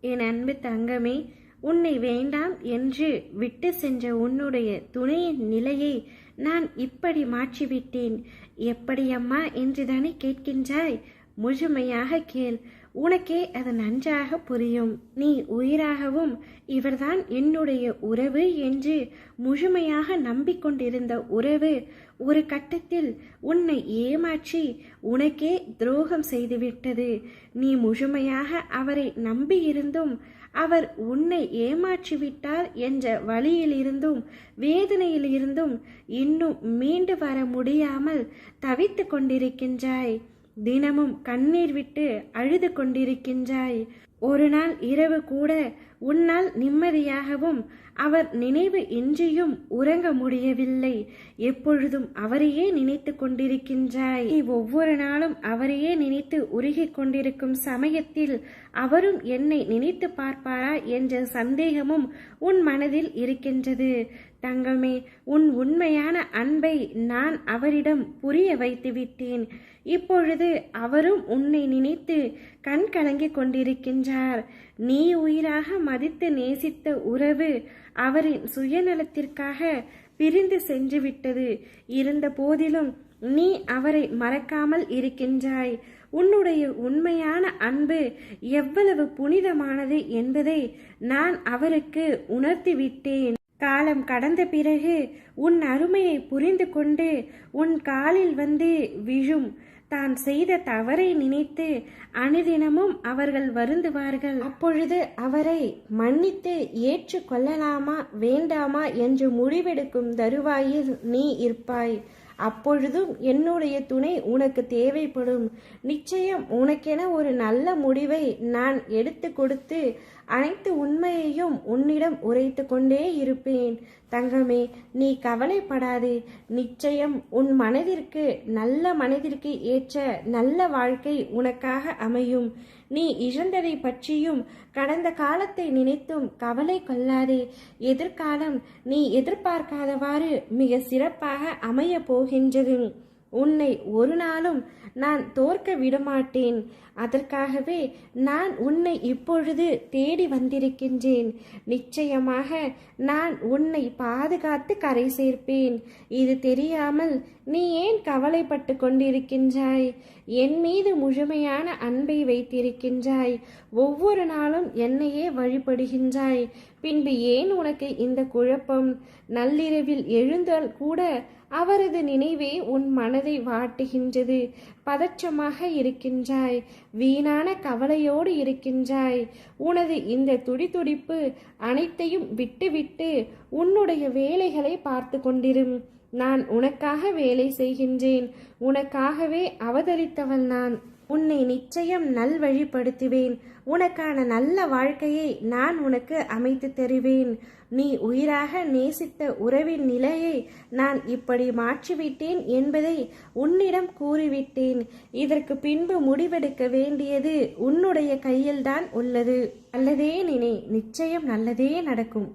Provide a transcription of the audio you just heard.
என் அன்பு தங்கமே உன்னை வேண்டாம் என்று விட்டு சென்ற உன்னுடைய துணையின் நிலையை நான் இப்படி மாற்றிவிட்டேன். எப்படியம்மா என்றுதானே என்று தானே கேட்கின்றாய்? முழுமையாக கேள். உனக்கே அது நன்றாக புரியும். நீ உயிராகவும் இவர்தான் என்னுடைய உறவு என்று முழுமையாக நம்பிக்கொண்டிருந்த உறவு ஒரு கட்டத்தில் உன்னை ஏமாற்றி உனக்கே துரோகம் செய்துவிட்டது. நீ முழுமையாக அவரை நம்பியிருந்தும் அவர் உன்னை ஏமாற்றிவிட்டார் என்ற வழியிலிருந்தும் வேதனையிலிருந்தும் இன்னும் மீண்டு வர முடியாமல் தவித்து கொண்டிருக்கின்றாய். தினமும் கண்ணீர் விட்டு அழுது கொண்டிருக்கின்றாய். ஒரு நாள் இரவு கூட உன்னால் நிம்மதியாகவும் அவர் நினைவு இன்றியும் உறங்க முடியவில்லை. எப்பொழுதும் அவரையே நினைத்து கொண்டிருக்கின்றாய். நீ ஒவ்வொரு நாளும் அவரையே நினைத்து உருகிக் கொண்டிருக்கும் சமயத்தில் அவரும் என்னை நினைத்து பார்ப்பாரா என்ற சந்தேகமும் உன் மனதில் இருக்கின்றது. தங்கமே உன் உண்மையான அன்பை நான் அவரிடம் புரிய வைத்து விட்டேன் இப்பொழுது அவரும் உன்னை நினைத்து கண் கலங்கிக் கொண்டிருக்கின்றார். நீ உயிராக மதித்து நேசித்த உறவு அவரின் சுயநலத்திற்காக பிரிந்து சென்றுவிட்டது. இருந்த போதிலும் நீ அவரை மறக்காமல் இருக்கின்றாய். உன்னுடைய உண்மையான அன்பு எவ்வளவு புனிதமானது என்பதை நான் அவருக்கு உணர்த்திவிட்டேன். காலம் கடந்த பிறகு உன் அருமையை புரிந்து கொண்டு உன் காலில் வந்து விழும். தான் செய்த தவறை நினைத்து அனுதினமும் அவர்கள் வருந்துவார்கள். அப்பொழுது அவரை மன்னித்து ஏற்றுக்கொள்ளலாமா வேண்டாமா என்று முடிவெடுக்கும் தருவாயில் நீ இருப்பாய். அப்பொழுதும் என்னுடைய துணை உனக்கு தேவைப்படும். நிச்சயம் உனக்கென ஒரு நல்ல முடிவை நான் எடுத்து கொடுத்து அனைத்து உண்மையையும் உன்னிடம் உரைத்து கொண்டே இருப்பேன். தங்கமே நீ கவலைப்படாதே. நிச்சயம் உன் மனதிற்கு நல்ல மனதிற்கு ஏற்ற நல்ல வாழ்க்கை உனக்காக அமையும். நீ இழந்ததை பற்றியும் கடந்த காலத்தை நினைத்தும் கவலை கொள்ளாதே. எதிர்காலம் நீ எதிர்பார்க்காதவாறு மிக சிறப்பாக அமைய போகின்றது. உன்னை ஒரு நாளும் நான் தோற்க விடமாட்டேன். அதற்காகவே நான் உன்னை இப்பொழுது தேடி வந்திருக்கின்றேன். நிச்சயமாக நான் உன்னை பாதுகாத்து கரை சேர்ப்பேன். இது தெரியாமல் நீ ஏன் கவலைப்பட்டு கொண்டிருக்கின்றாய்? என் மீது முழுமையான அன்பை வைத்திருக்கின்றாய். ஒவ்வொரு நாளும் என்னையே வழிபடுகின்றாய். பின்பு ஏன் உனக்கு இந்த குழப்பம்? நள்ளிரவில் எழுந்தால் கூட அவரது நினைவே உன் மன மனதை வாட்டுகின்றது. பதற்றமாக இருக்கின்றாய். வீணான கவலையோடு இருக்கின்றாய். உனது இந்த துடிதுடிப்பு அனைத்தையும் விட்டுவிட்டு உன்னுடைய வேலைகளை பார்த்து கொண்டிரும். நான் உனக்காக வேலை செய்கின்றேன். உனக்காகவே அவதரித்தவள் நான். உன்னை நிச்சயம் நல்வழிப்படுத்துவேன். உனக்கான நல்ல வாழ்க்கையை நான் உனக்கு அமைத்து தருவேன். நீ உயிராக நேசித்த உறவின் நிலையை நான் இப்படி மாற்றிவிட்டேன் என்பதை உன்னிடம் கூறிவிட்டேன். இதற்கு பின்பு முடிவெடுக்க வேண்டியது உன்னுடைய கையில்தான் உள்ளது. நல்லதே நினை நிச்சயம் நல்லதே நடக்கும்.